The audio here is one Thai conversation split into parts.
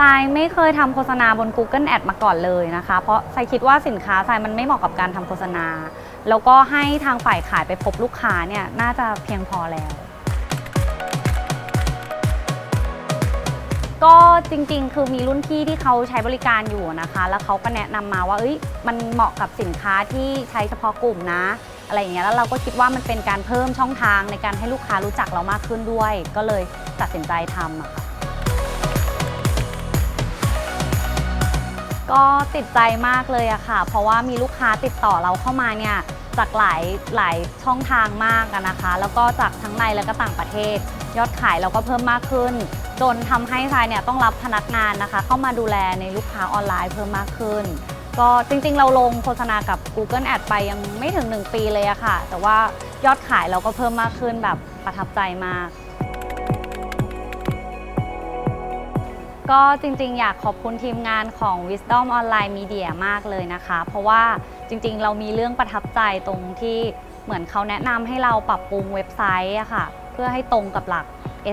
ทรายไม่เคยทำโฆษณาบน Google Ad มาก่อนเลยนะคะ เพราะทรายคิดว่าสินค้าทรายมันไม่เหมาะกับการทำโฆษณา แล้วก็ให้ทางฝ่ายขายไปพบลูกค้าเนี่ยน่าจะเพียงพอแล้ว ก็จริงๆ คือมีรุ่นพี่ที่เขาใช้บริการอยู่นะคะ แล้วเขาก็แนะนำมาว่าเอ้ยมันเหมาะกับสินค้าที่ใช้เฉพาะกลุ่มนะ อะไรอย่างเงี้ยแล้วเราก็คิดว่ามันเป็นการเพิ่มช่องทางในการให้ลูกค้ารู้จักเรามากขึ้นด้วย ก็เลยตัดสินใจทำอะค่ะ ก็ติดใจมากเลยอะค่ะ เพราะว่ามีลูกค้าติดต่อเราเข้ามาเนี่ยจากหลายหลายช่องทางมากอะนะคะ แล้วก็จากทั้งในและก็ต่างประเทศ ยอดขายเราก็เพิ่มมากขึ้น จนทำให้ทรายเนี่ยต้องรับพนักงานนะคะ เข้ามาดูแลในลูกค้าออนไลน์เพิ่มมากขึ้น ก็จริงๆ เราลงโฆษณากับ Google Ad ไปยังไม่ถึง 1 ปีเลยอะค่ะ แต่ว่ายอดขายเราก็เพิ่มมากขึ้นแบบประทับใจมาก ก็จริงๆ อยากขอบคุณทีมงานของ Wisdom Online Media มากเลยนะคะ เพราะว่าจริงๆ เรามีเรื่องประทับใจตรงที่เหมือนเขาแนะนำให้เราปรับปรุงเว็บไซต์อะค่ะ เพื่อให้ตรงกับหลัก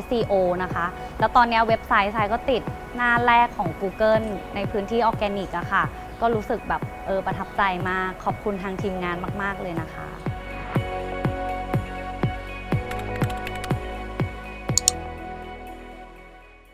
SEO นะคะ แล้วตอนนี้เว็บไซต์ทรายก็ติดหน้าแรกของ Google ในพื้นที่ออร์แกนิกอะค่ะ ก็รู้สึกแบบเออประทับใจมาก ขอบคุณทางทีมงานมาก ๆ เลยนะคะ